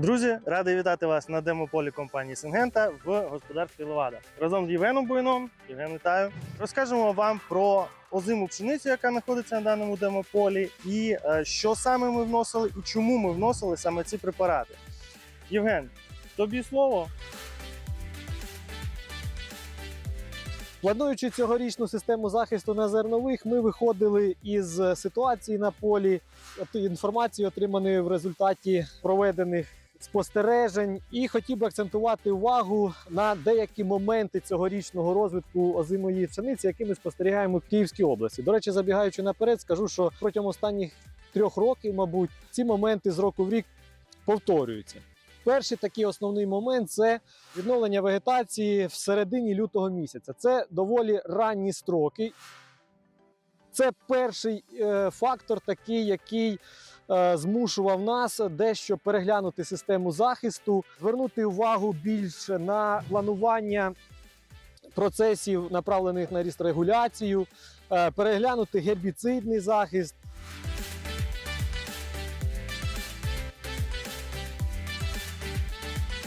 Друзі, радий вітати вас на демополі компанії Сингента в господарстві Левада. Разом з Євгеном Буйном. Євген, вітаю. Розкажемо вам про озиму пшеницю, яка знаходиться на даному демополі, і е, що саме ми вносили і чому ми вносили саме ці препарати. Євген, тобі слово. Плануючи цьогорічну систему захисту на зернових, ми виходили із ситуації на полі, інформації, отриманої в результаті проведених спостережень, і хотів би акцентувати увагу на деякі моменти цьогорічного розвитку озимої пшениці, які ми спостерігаємо в Київській області. До речі, забігаючи наперед, скажу, що протягом останніх трьох років, мабуть, ці моменти з року в рік повторюються. Перший такий основний момент це відновлення вегетації в середині лютого місяця. Це доволі ранні строки. Це перший е, фактор, такий, який змушував нас дещо переглянути систему захисту, звернути увагу більше на планування процесів, направлених на регуляцію, е, переглянути гербіцидний захист.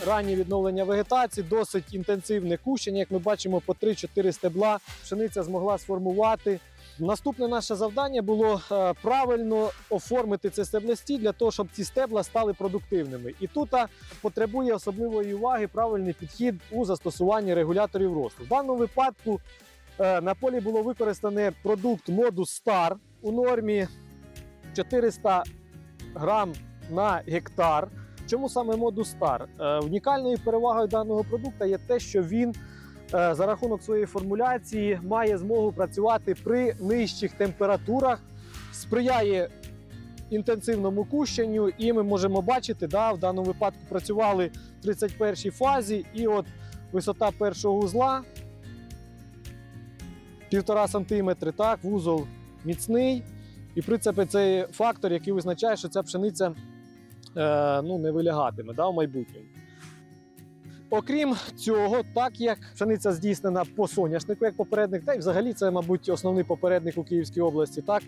раннє відновлення вегетації, досить інтенсивне кущення. Як ми бачимо, по 3-4 стебла пшениця змогла сформувати. Наступне наше завдання було е, правильно оформити це стеблесті для того, щоб ці стебла стали продуктивними. І тут потребує особливої уваги правильний підхід у застосуванні регуляторів росту. В даному випадку е, на полі було використане продукт Modus Star у нормі 400 грам на гектар. Чому саме Modus Star? Е, унікальною перевагою даного продукту є те, що він за рахунок своєї формуляції має змогу працювати при нижчих температурах, сприяє інтенсивному кущенню, і ми можемо бачити, да, в даному випадку працювали в 31 фазі, і от висота першого узла 1,5 см, так, вузол міцний. І в принципі це фактор, який визначає, що ця пшениця е, ну, не вилягатиме да, в майбутньому. Окрім цього, так як пшениця здійснена по соняшнику, як попередник, та й взагалі це, мабуть, основний попередник у Київській області, так,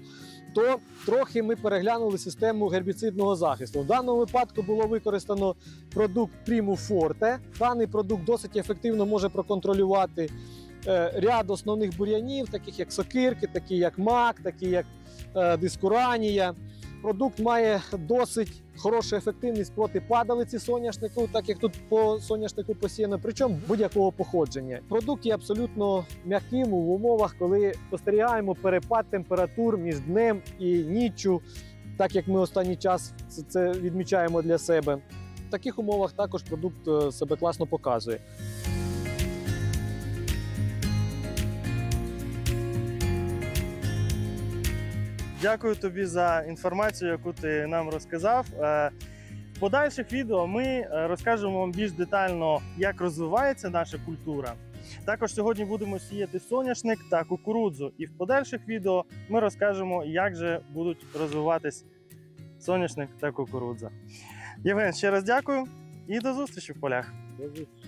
то трохи ми переглянули систему гербіцидного захисту. В даному випадку було використано продукт Primo Forte. Даний продукт досить ефективно може проконтролювати е, ряд основних бур'янів, таких як сокирки, такі як мак, такі як е, дискуранія. Продукт має досить хорошу ефективність проти падалиці соняшнику, так як тут по соняшнику посіяно, причому будь-якого походження. Продукт є абсолютно м'яким в умовах, коли спостерігаємо перепад температур між днем і ніччю, так як ми останній час це- відмічаємо для себе. В таких умовах також продукт е, себе класно показує. Дякую тобі за інформацію, яку ти нам розказав. Е, В подальших відео ми е, розкажемо вам більш детально, як розвивається наша культура. Також сьогодні будемо сіяти соняшник та кукурудзу. І в подальших відео ми розкажемо, як же будуть розвиватись соняшник та кукурудза. Євген, ще раз дякую і до зустрічі в полях. До зустрічі.